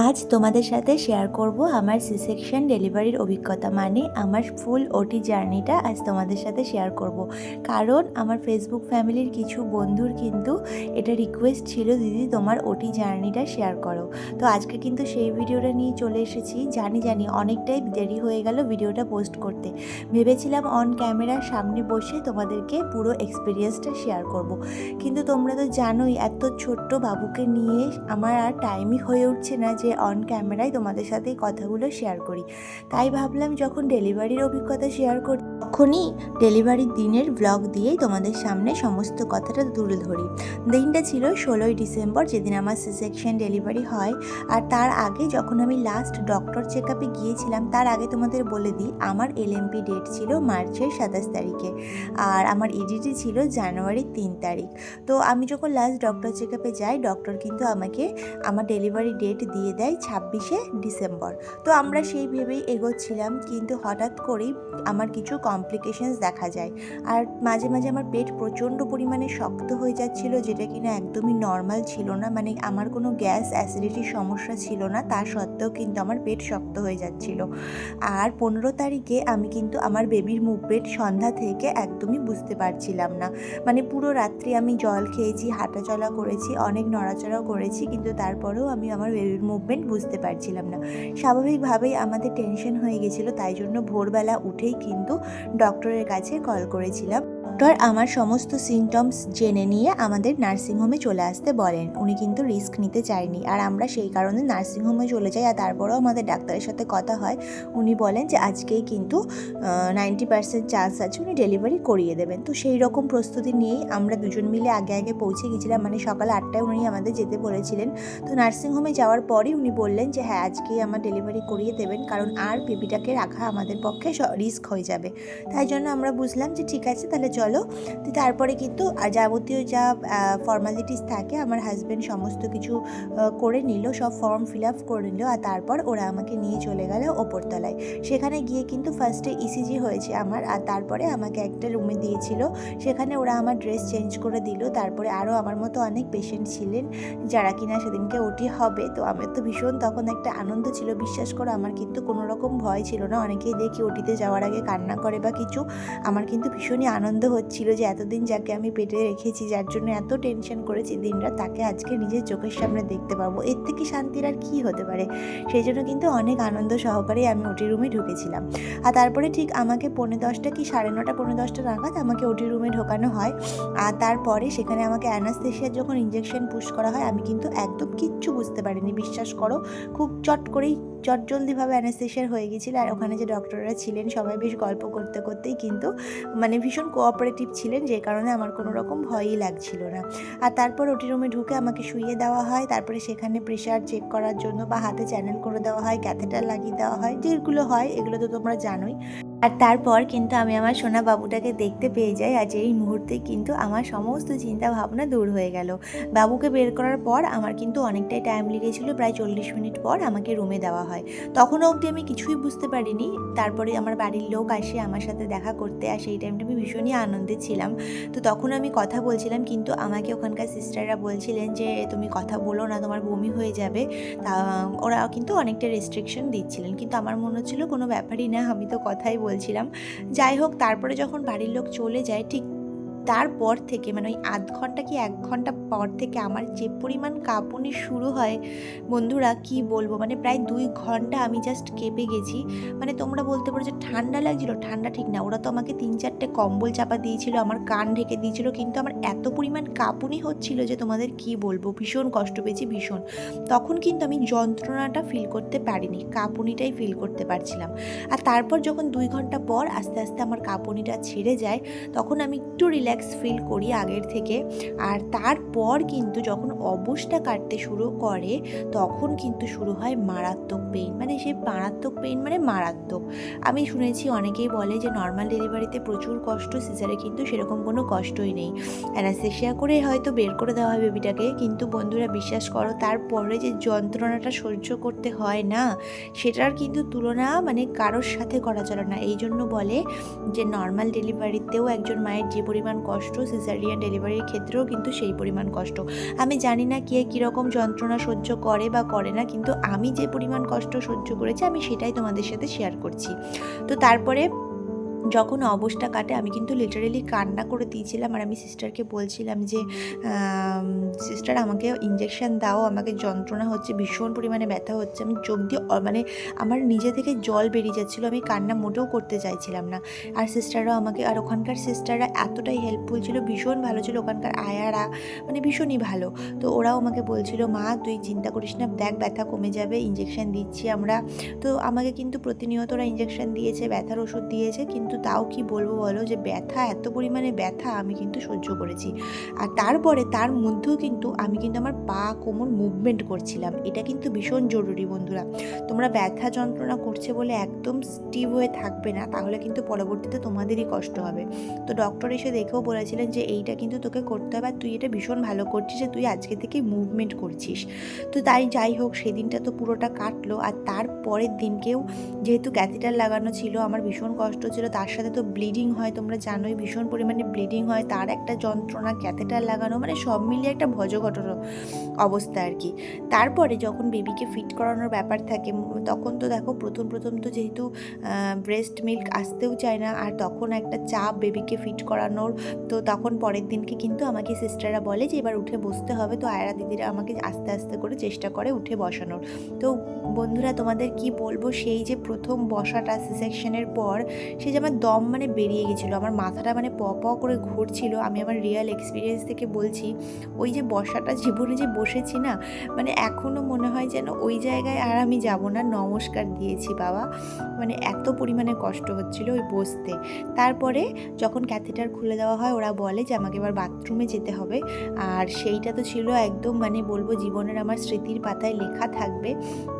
আজ তোমাদের সাথে শেয়ার করব আমার সি সেকশন ডেলিভারির অভিজ্ঞতা মানে আমার ফুল ওটি জার্নিটা আজ তোমাদের সাথে শেয়ার করব। কারণ আমার ফেসবুক ফ্যামিলির কিছু বন্ধুর কিন্তু এটা রিকোয়েস্ট ছিল, দিদি, তোমার ওটি জার্নিটা শেয়ার করো। তো আজকে কিন্তু সেই ভিডিওটা নিয়ে চলে এসেছি। জানি জানি অনেকটাই দেরি হয়ে গেল ভিডিওটা পোস্ট করতে। ভেবেছিলাম অন ক্যামেরার সামনে বসে তোমাদেরকে পুরো এক্সপিরিয়েন্সটা শেয়ার করব। কিন্তু তোমরা তো জানোই, এত ছোট্ট বাবুকে নিয়ে আমার আর টাইমই হয়ে উঠছে না যে অন ক্যামেরায় তোমাদের সাথে এই কথাগুলো শেয়ার করি। তাই ভাবলাম যখন ডেলিভারির অভিজ্ঞতা শেয়ার করি তখনই ডেলিভারির দিনের ব্লগ দিয়েই তোমাদের সামনে সমস্ত কথাটা তুলে ধরি। দিনটা ছিল ষোলোই ডিসেম্বর, যেদিন আমার সি সেকশন ডেলিভারি হয়। আর তার আগে যখন আমি লাস্ট ডক্টর চেক আপে গিয়েছিলাম, তার আগে তোমাদের বলে দিই, আমার এলএমপি ডেট ছিল মার্চের সাতাশ তারিখে। আর আমার ইডিটি ছিল জানুয়ারির তিন তারিখ। তো আমি যখন লাস্ট ডক্টর চেক আপে যাই ডক্টর কিন্তু আমাকে আমার ডেলিভারি ডেট দিয়ে দেয় ছাব্বিশে ডিসেম্বর। তো আমরা সেই ভেবেই এগোচ্ছিলাম, কিন্তু হঠাৎ করেই আমার কিছু কমপ্লিকেশনস দেখা যায়। আর মাঝে মাঝে আমার পেট প্রচণ্ড পরিমাণে শক্ত হয়ে যাচ্ছিল, যেটা কিনা একদমই নর্মাল ছিল না। মানে আমার কোনো গ্যাস অ্যাসিডিটির সমস্যা ছিল না, তা সত্ত্বেও কিন্তু আমার পেট শক্ত হয়ে যাচ্ছিল। আর পনেরো তারিখে আমি কিন্তু আমার বেবির মুভমেন্ট সন্ধ্যা থেকে একদমই বুঝতে পারছিলাম না। মানে পুরো রাত্রি আমি জল খেয়েছি, হাঁটাচলা করেছি, অনেক নড়াচড়াও করেছি, কিন্তু তারপরেও আমি আমার বেবির মুভমেন্ট বুঝতে পারছিলাম না। স্বাভাবিকভাবেই আমাদের টেনশন হয়ে গেছিল, তাই জন্য ভোরবেলা উঠেই কিন্তু ডক্টরের কাছে কল করেছিলাম। ডক্টর আমার সমস্ত সিমটমস জেনে নিয়ে আমাদের নার্সিংহোমে চলে আসতে বলেন। উনি কিন্তু রিস্ক নিতে চায়নি। আর আমরা সেই কারণে নার্সিংহোমে চলে যাই। আর তারপরেও আমাদের ডাক্তারের সাথে কথা হয়। উনি বলেন যে, আজকেই কিন্তু নাইনটি পার্সেন্ট চান্স আছে উনি ডেলিভারি করিয়ে দেবেন। তো সেই রকম প্রস্তুতি নিয়েই আমরা দুজন মিলে আগে আগে পৌঁছে গেছিলাম। মানে সকাল আটটায় উনি আমাদের যেতে বলেছিলেন। তো নার্সিংহোমে যাওয়ার পরই উনি বললেন যে হ্যাঁ আজকেই আমার ডেলিভারি করিয়ে দেবেন। কারণ আর বেবিটাকে রাখা আমাদের পক্ষে রিস্ক হয়ে যাবে। তাই জন্য আমরা বুঝলাম যে, ঠিক আছে, তাহলে চলো তো তারপরে কিন্তু যাবতীয় যা ফর্মালিটিস থাকে, আমার হাজব্যান্ড সমস্ত কিছু করে নিল, সব ফর্ম ফিল আপ করে নিল, আর তারপর ওরা আমাকে নিয়ে চলে গেল ওপরতলায়। সেখানে গিয়ে কিন্তু ফার্স্টে ইসিজি হয়েছে আমার, আর তারপরে আমাকে একটা রুমে দিয়েছিল। সেখানে ওরা আমার ড্রেস চেঞ্জ করে দিল, তারপরে আরও আমার মতো অনেক পেশেন্ট ছিলেন, যারা কিনা সেদিনকে ওটি হবে। তো আমার তো ভীষণ তখন একটা আনন্দ ছিল, বিশ্বাস করো আমার কিন্তু কোনো রকম ভয় ছিল না। অনেকেই দেখি ওটিতে যাওয়ার আগে কান্না করে বা কিছু, আমার কিন্তু ভীষণই আনন্দ হচ্ছিল যে এতদিন যাকে আমি পেটে রেখেছি, যার জন্য এত টেনশন করেছি, দিনরাত তাকে আজকে নিজের চোখের সামনে দেখতে পাবো। এর থেকে শান্তির আর কী হতে পারে? সেই জন্য কিন্তু অনেক আনন্দ সহকারেই আমি ওটি রুমে ঢুকেছিলাম। আর তারপরে ঠিক আমাকে পৌনে দশটা কি সাড়ে নটা, পৌনে দশটা নাগাদ আমাকে ওটি রুমে ঢোকানো হয়। আর তারপরে সেখানে আমাকে অ্যানাস্থেশিয়ার যখন ইঞ্জেকশন পুশ করা হয়, আমি কিন্তু একদম কিচ্ছু বুঝতে পারিনি। বিশ্বাস করো, খুব চট করেই চটজলদিভাবে অ্যানাস্থেশিয়ার হয়ে গেছিল। আর ওখানে যে ডক্টররা ছিলেন, সবাই বেশ গল্প করতে, করতেই কিন্তু মানে ভীষণ কোঅপারেটিভ ছিলেন যে কারণে আমার কোনো রকম ভয়ই লাগছিল না। আর তারপর ওটি রুমে ঢুকে আমাকে শুইয়ে দেওয়া হয় তারপরে সেখানে প্রেশার চেক করার জন্য বা হাতে চ্যানেল করে দেওয়া হয় ক্যাথেটার লাগিয়ে দেওয়া হয় যেগুলো হয় এগুলো তো তোমরা জানোই। আর তারপর কিন্তু আমি আমার সোনা বাবুটাকে দেখতে পেয়ে যাই আর এই মুহূর্তে কিন্তু আমার সমস্ত চিন্তা ভাবনা দূর হয়ে গেল। বাবুকে বের করার পর আমার কিন্তু অনেকটাই টাইম লেগেছিল প্রায় চল্লিশ মিনিট পর আমাকে রুমে দেওয়া হয়। তখনও অবধি আমি কিছুই বুঝতে পারিনি। তারপরে আমার বাড়ির লোক আসে আমার সাথে দেখা করতে আর সেই টাইমটা আমি ভীষণই আনন্দে ছিলাম। তো তখন আমি কথা বলছিলাম কিন্তু আমাকে ওখানকার সিস্টাররা বলছিলেন যে, তুমি কথা বলো না, তোমার বমি হয়ে যাবে। তা ওরা কিন্তু অনেকটা রেস্ট্রিকশন দিচ্ছিলেন। কিন্তু আমার মনে হচ্ছিল কোনো ব্যাপারই না, আমি তো কথাই বলছিলাম। যাই হোক তারপরে যখন বাড়ির লোক চলে যায় ঠিক তারপর থেকে মানে ওই আধ ঘণ্টা কি এক ঘণ্টা পর থেকে আমার যে পরিমাণ কাঁপুনি শুরু হয়, বন্ধুরা কি বলব? মানে প্রায় দুই ঘণ্টা আমি জাস্ট কেঁপে গেছি। মানে তোমরা বলতে পারো যে ঠান্ডা লাগছিল, ঠান্ডা ঠিক না। ওরা তো আমাকে তিন চারটে কম্বল চাপা দিয়েছিল, আমার কান ঢেকে দিয়েছিল, কিন্তু আমার এত পরিমাণ কাঁপুনি হচ্ছিল যে তোমাদের কি বলব? ভীষণ কষ্ট পেয়েছি, ভীষণ। তখন কিন্তু আমি যন্ত্রণাটা ফিল করতে পারিনি, কাঁপুনিটাই ফিল করতে পারছিলাম। আর তারপর যখন দুই ঘণ্টা পর আস্তে আস্তে আমার কাঁপুনিটা ছেড়ে যায়, তখন আমি একটু রিল্যাক্স ফিল করি আগের থেকে। আর তারপর কিন্তু যখন অবসটা কাটতে শুরু করে, তখন কিন্তু শুরু হয় মারাত্মক পেইন মানে সেই মারাত্মক পেইন মানে মারাত্মক। আমি শুনেছি অনেকেই বলে যে নর্মাল ডেলিভারিতে প্রচুর কষ্ট সিজারে কিন্তু সেরকম কোনো কষ্টই নেই। অ্যানাস্থেশিয়া করে হয়তো বের করে দেওয়া হয় বেবিটাকে, কিন্তু বন্ধুরা বিশ্বাস করো, তারপরে যে যন্ত্রণাটা সহ্য করতে হয় না, সেটার কিন্তু তুলনা মানে কারোর সাথে করা চলে না। এই জন্য বলে যে নর্মাল ডেলিভারিতেও একজন মায়ের যে পরিমাণ কষ্ট সিজারিয়ান ডেলিভারির ক্ষেত্রেও কিন্তু সেই পরিমাণ কষ্ট। আমি জানি না কে কীরকম যন্ত্রণা সহ্য করে বা করে না, কিন্তু আমি যে পরিমাণ কষ্ট সহ্য করেছি, আমি সেটাই তোমাদের সাথে শেয়ার করছি। তো তারপরে যখন অবস্থা কাটে, আমি কিন্তু লিটারেলি কান্না করে দিয়েছিলাম আর আমি সিস্টারকে বলছিলাম যে সিস্টার আমাকে ইঞ্জেকশন দাও, আমাকে যন্ত্রণা হচ্ছে, ভীষণ পরিমাণে ব্যথা হচ্ছে, আমি চোখ দিয়ে মানে আমার নিজে থেকে জল বেরিয়ে যাচ্ছিল, আমি কান্না মোটেও করতে চাইছিলাম না। আর সিস্টাররাও আমাকে, আর ওখানকার সিস্টাররা এতটাই হেল্পফুল ছিল, ভীষণ ভালো ছিল, ওখানকার আয়ারা মানে ভীষণই ভালো। তো ওরাও আমাকে বলছিল, মা, তুই চিন্তা করিস না, দেখ ব্যথা কমে যাবে ইঞ্জেকশন দিচ্ছি আমরা। তো আমাকে কিন্তু প্রতিনিয়ত ওরা ইঞ্জেকশন দিয়েছে, ব্যথার ওষুধ দিয়েছে, কিন্তু তাও কি বলব বলো যে ব্যথা, এত পরিমাণে ব্যথা আমি কিন্তু সহ্য করেছি। আর তারপরে, তার মধ্যেও কিন্তু আমি কিন্তু আমার পা কোমর মুভমেন্ট করছিলাম। এটা কিন্তু ভীষণ জরুরি বন্ধুরা। তোমরা ব্যথা যন্ত্রণা করছে বলে একদম স্টিভ হয়ে থাকবে না, তাহলে কিন্তু পরবর্তীতে তোমাদেরই কষ্ট হবে। তো ডক্টর এসে দেখেও বলেছিলেন যে এইটা কিন্তু তোকে করতে হবে আর তুই এটা ভীষণ ভালো করছিস যে তুই আজকে থেকে মুভমেন্ট করছিস। তো তাই যাই হোক, সেদিনটা তো পুরোটা কাটলো। আর তার পরের দিনকেও যেহেতু ক্যাথিটার লাগানো ছিল, আমার ভীষণ কষ্ট ছিল, তার সাথে তো ব্লিডিং হয়, তোমরা জানোই ভীষণ পরিমাণে ব্লিডিং হয়, তার একটা যন্ত্রণা ক্যাথেটার লাগানো মানে সব মিলিয়ে একটা ভজঘটর অবস্থা আর কি। তারপরে যখন বেবিকে ফিট করানোর ব্যাপার থাকে, তখন তো দেখো প্রথম প্রথম তো যেহেতু ব্রেস্ট মিল্ক আসতেও চায় না, আর তখন একটা চাপ বেবিকে ফিট করানোর, তো তখন পরের দিনকে কিন্তু আমাকে সিস্টাররা বলে যে, এবার উঠে বসতে হবে। তো আয়রা দিদিরা আমাকে আস্তে আস্তে করে চেষ্টা করে উঠে বসানোর। তো বন্ধুরা, তোমাদের কি বলব, সেই যে প্রথম বসাটা সেকশনের পর, সে যে আমার দম মানে বেরিয়ে গেছিল। আমার মাথাটা মানে প প করে ঘুরছিল। আমি আমার রিয়েল এক্সপিরিয়েন্স থেকে বলছি, ওই যে বসাটা জীবনে যে বসেছি না মানে এখনও মনে হয় যেন ওই জায়গায় আর আমি যাব না। নমস্কার দিয়েছি বাবা। মানে এত পরিমাণে কষ্ট হচ্ছিল ওই বসতে। তারপরে যখন ক্যাথেটার খুলে দেওয়া হয়, ওরা বলে যে আমাকে এবার বাথরুমে যেতে হবে। আর সেইটা তো ছিল একদম মানে বলব জীবনের আমার স্মৃতির পাতায় লেখা থাকবে।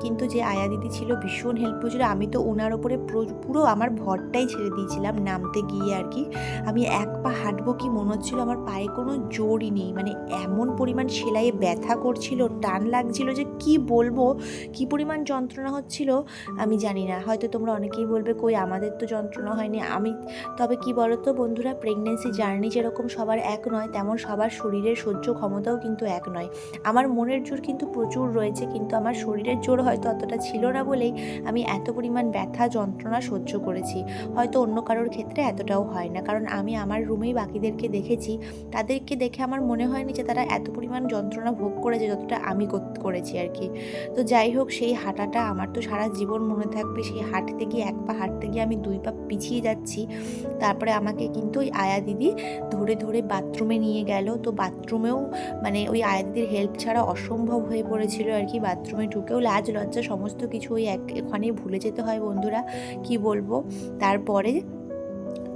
কিন্তু যে আয়া দিদি ছিল ভীষণ হেল্পফুল ছিল। আমি তো ওনার ওপরে পুরো আমার ভরটাই ছেড়ে দিয়েছিলাম নামতে গিয়ে আর কি। আমি এক পা হাঁটবো কি মনে হচ্ছিল আমার পায়ে কোনো জোরই নেই। মানে এমন পরিমাণ সেলাইয়ে ব্যথা করছিল, টান লাগছিল যে কি বলব, কি পরিমাণ যন্ত্রণা হচ্ছিল আমি জানি না। হয়তো তোমরা অনেকেই বলবে, কই, আমাদের তো যন্ত্রণা হয়নি। আমি, তবে কি বলো তো বন্ধুরা প্রেগনেন্সি জার্নি যেরকম সবার এক নয়, তেমন সবার শরীরের সহ্য ক্ষমতাও কিন্তু এক নয়। আমার মনের জোর কিন্তু প্রচুর রয়েছে, কিন্তু আমার শরীরের জোর হয়তো অতটা ছিল না বলেই আমি এত পরিমাণ ব্যথা, যন্ত্রণা সহ্য করেছি। হয়তো অন্য কারোর ক্ষেত্রে এতটাও হয় না। কারণ আমি আমার রুমেই বাকিদেরকে দেখেছি। তাদেরকে দেখে আমার মনে হয়নি যে তারা এত পরিমাণ যন্ত্রণা ভোগ করেছে যতটা আমি কর- করেছি আর কি। তো যাই হোক, সেই হাঁটাটা আমার তো সারা জীবন মনে থাকবে। সেই হাঁটতে গিয়ে, এক পা হাঁটতে গিয়ে আমি দুই পা পিছিয়ে যাচ্ছি। তারপরে আমাকে কিন্তু ওই আয়া দিদি ধরে ধরে বাথরুমে নিয়ে গেল। তো বাথরুমেও মানে ওই আয়া দিদির হেল্প ছাড়া অসম্ভব হয়ে পড়েছিল আর কি। বাথরুমে ঢুকেও লাজ, লজ্জা, সমস্ত কিছু ওই এক ওখানেই ভুলে যেতে হয় বন্ধুরা। কি বলব? তারপরে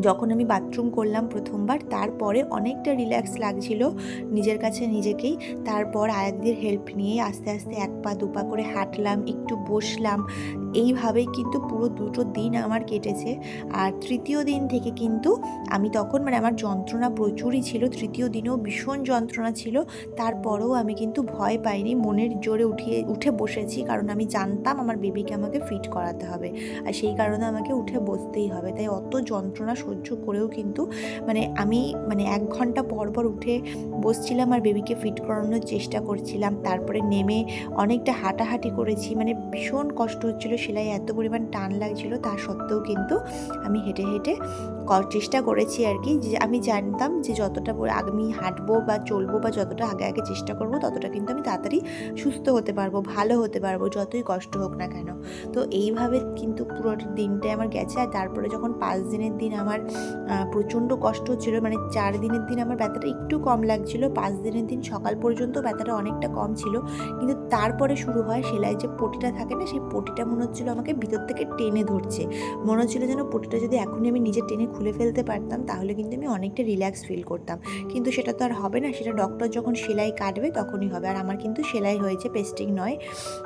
যখন আমি বাথরুম করলাম প্রথমবার, তারপরে অনেকটা রিল্যাক্স লাগছিল নিজের কাছে নিজেকেই। তারপর আয়াদিদের হেল্প নিয়ে আস্তে আস্তে এক পা, দু পা করে হাঁটলাম, একটু বসলাম। এইভাবেই কিন্তু পুরো দুটো দিন আমার কেটেছে। আর তৃতীয় দিন থেকে কিন্তু আমি তখন মানে আমার যন্ত্রণা প্রচুরই ছিল, তৃতীয় দিনেও ভীষণ যন্ত্রণা ছিল। তারপরেও আমি কিন্তু ভয় পাইনি, মনের জোরে উঠিয়ে, উঠে বসেছি কারণ আমি জানতাম আমার বেবিকে আমাকে ফিট করাতে হবে। আর সেই কারণে আমাকে উঠে বসতেই হবে। তাই অত যন্ত্রণা সহ্য করেও কিন্তু মানে আমি মানে এক ঘণ্টা পর পর উঠে বসছিলাম আর বেবিকে ফিট করানোর চেষ্টা করছিলাম। তারপরে নেমে অনেকটা হাঁটাহাঁটি করেছি। মানে ভীষণ কষ্ট হচ্ছিল সেলাই এত পরিমাণ টান লাগছিল তা সত্ত্বেও কিন্তু আমি হেঁটে হেঁটে চেষ্টা করেছি আর কি যে আমি জানতাম যে যতটা আমি হাঁটবো বা চলবো বা যতটা আগে আগে চেষ্টা করব ততটা কিন্তু আমি তাড়াতাড়ি সুস্থ হতে পারব, ভালো হতে পারব যতই কষ্ট হোক না কেন। তো এইভাবে কিন্তু পুরো দিনটাই আমার গেছে আর তারপরে যখন পাঁচ দিনের দিন আমার প্রচণ্ড কষ্ট হচ্ছিল মানে চার দিনের দিন আমার ব্যথাটা একটু কম লাগছিল, পাঁচ দিনের দিন সকাল পর্যন্ত ব্যথাটা অনেকটা কম ছিল, কিন্তু তারপরে শুরু হয় সেলাই যে পটিটা থাকে না, সেই পটিটা মনে হচ্ছিল আমাকে ভিতর থেকে টেনে ধরছে। মনে হচ্ছিল যেন পটিটা যদি এখনই আমি নিজে টেনে খুলে ফেলতে পারতাম, তাহলে কিন্তু আমি অনেকটা রিল্যাক্স ফিল করতাম। কিন্তু সেটা তো আর হবে না, সেটা ডক্টর যখন সেলাই কাটবে তখনই হবে। আর আমার কিন্তু সেলাই হয়েছে পেস্টিং নয়।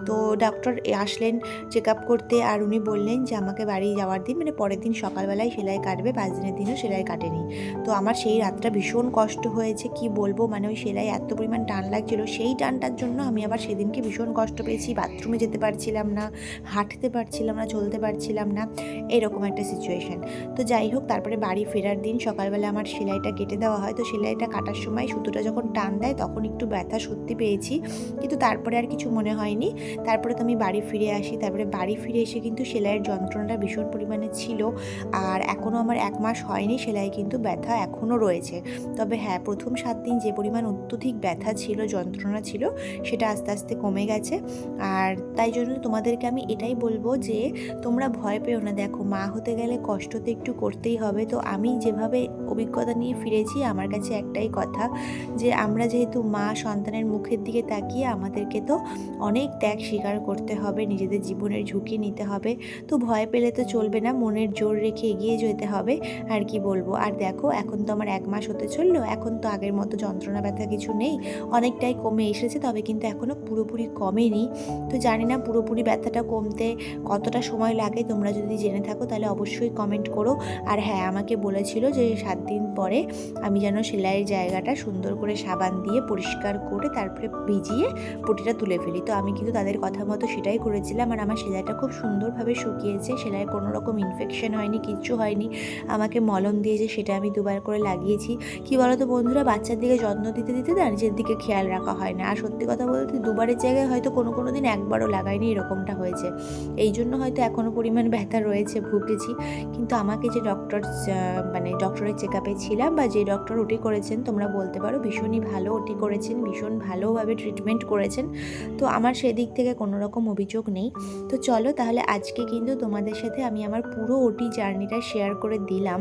তো ডক্টর আসলেন চেক আপ করতে আর উনি বললেন যে, আমাকে বাড়ি যাওয়ার দিন মানে পরের দিন সকালবেলায় সেলাই কাটবে, পাঁচ দিনের দিনও সেলাই কাটেনি। তো আমার সেই রাতটা ভীষণ কষ্ট হয়েছে, কি বলব? মানে ওই সেলাই এত পরিমাণ টান লাগছিল, সেই টানটার জন্য আমি আবার সেদিনকে ভীষণ কষ্ট পেয়েছি। বাথরুমে যেতে পারছিলাম না, হাঁটতে পারছিলাম না, চলতে পারছিলাম না, এরকম একটা সিচুয়েশন তো যাই হোক তারপরে বাড়ি ফেরার দিন সকালবেলা আমার সেলাইটা কেটে দেওয়া হয়। তো সেলাইটা কাটার সময় সুতোটা যখন টান দেয় তখন একটু ব্যথা সত্যি পেয়েছি। কিন্তু তারপরে আর কিছু মনে হয়নি। তারপরে তো আমি বাড়ি ফিরে আসি। তারপরে বাড়ি ফিরে এসে কিন্তু সেলাইয়ের যন্ত্রণাটা ভীষণ পরিমাণে ছিল। আর এখনও আমার এক মাস হয়নি সেলাই কিন্তু ব্যথা এখনও রয়েছে। তবে হ্যাঁ প্রথম সাত দিন যে পরিমাণ অত্যধিক ব্যথা ছিল, যন্ত্রণা ছিল, সেটা আস্তে আস্তে কমে গেছে। আর তাই জন্য তোমাদেরকে আমি এটাই বলব যে তোমরা ভয় পেও না। দেখো, মা হতে গেলে কষ্ট তো একটু করতেই হবে। তো আমি যেভাবে অভিজ্ঞতা নিয়ে ফিরেছি। আমার কাছে একটাই কথা যে, আমরা যেহেতু মা সন্তানের মুখের দিকে তাকিয়ে আমাদেরকে তো অনেক ত্যাগ স্বীকার করতে হবে, নিজেদের জীবনের ঝুঁকি নিতে হবে, তো ভয় পেলে তো চলবে না, মনের জোর রেখে এগিয়ে যেতে হবে, আর কি বলব। আর দেখো, এখন তো আমার এক মাস হতে চলল, এখন তো আগের মতো যন্ত্রণা ব্যথা কিছু নেই, অনেকটাই কমে এসেছে, তবে কিন্তু এখনও পুরোপুরি কমেনি। তো জানি না পুরোপুরি ব্যথাটা কমতে কতটা সময় লাগে, তোমরা যদি জেনে থাকো তাহলে অবশ্যই কমেন্ট করো। আর হ্যাঁ আমাকে বলেছিল যে সাত দিন পরে আমি যেন সেলাইয়ের জায়গাটা সুন্দর করে সাবান দিয়ে পরিষ্কার করে তারপরে ভিজিয়ে পটিটা তুলে ফেলি। তো আমি কিন্তু তাদের কথা মতো সেটাই করেছিলাম আর আমার সেলাইটা খুব সুন্দরভাবে শুকিয়েছে। সেলাইয়ের কোনো রকম ইনফেকশন হয়নি, কিচ্ছু হয়নি। আমাকে মলম দিয়েছে সেটা আমি দুবার করে লাগিয়েছি। কি বলো তো বন্ধুরা, বাচ্চার দিকে যত্ন দিতে দিতে না নিজের দিকে খেয়াল রাখা হয় না। আর সত্যি কথা বলতে দুবারের জায়গায় হয়তো কোনো কোনো দিন একবারও লাগাইনি এরকমটা হয়েছে। এই জন্য হয়তো এখনও পরিমাণ ব্যথা রয়েছে, ভুগেছি। কিন্তু আমাকে যে ডক্টর মানে ডক্টরের চেক আপে ছিলাম বা যে ডক্টর ওটি করেছেন, তোমরা বলতে পারো ভীষণই ভালো ওটি করেছেন, ভীষণ ভালোভাবে ট্রিটমেন্ট করেছেন। তো আমার সেদিক থেকে কোনো রকম অভিযোগ নেই। তো চলো তাহলে আজকে কিন্তু তোমাদের সাথে আমি আমার পুরো ওটি জার্নিটা শেয়ার করে দিলাম।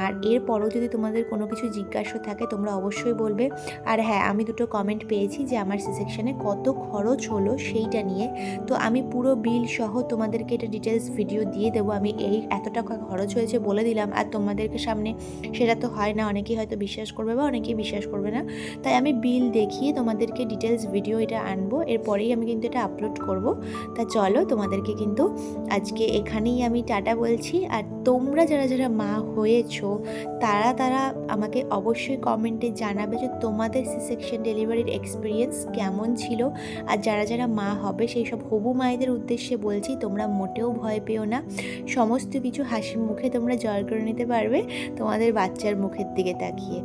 আর এরপরও যদি তোমাদের কোনো কিছু জিজ্ঞাসা থাকে, তোমরা অবশ্যই বলবে। আর হ্যাঁ আমি দুটো কমেন্ট পেয়েছি যে আমার সি সেকশনে কত খরচ হলো সেইটা নিয়ে। তো আমি পুরো বিল সহ তোমাদেরকে এটা ডিটেলস ভিডিও দিয়ে দেবো। আমি এই এত টাকা খরচ হয়েছে বলে দিলাম। আর তোমাদেরকে সামনে সেটা তো হয় না, অনেকেই হয়তো বিশ্বাস করবে বা অনেকেই বিশ্বাস করবে না। তাই আমি বিল দেখিয়ে তোমাদেরকে ডিটেলস ভিডিও এটা আনব, এরপরেই আমি কিন্তু এটা আপলোড করব। তা চলো তোমাদেরকে কিন্তু আজকে এখানেই আমি টাটা বলছি, আর তোমরা যারা যারা মা হয়েছো, তারা তারা আমাকে অবশ্যই কমেন্টে জানাবে যে তোমাদের সি সেকশন ডেলিভারির এক্সপিরিয়েন্স কেমন ছিল। আর যারা যারা মা হবে, সেই সব হবু মায়েদের উদ্দেশ্যে বলছি, তোমরা মোটেও ভয় পেও না। সমস্ত কিছু হাসি মুখে তোমরা জয় করে নিতে পারবে তোমাদের বাচ্চার মুখের দিকে তাকিয়ে।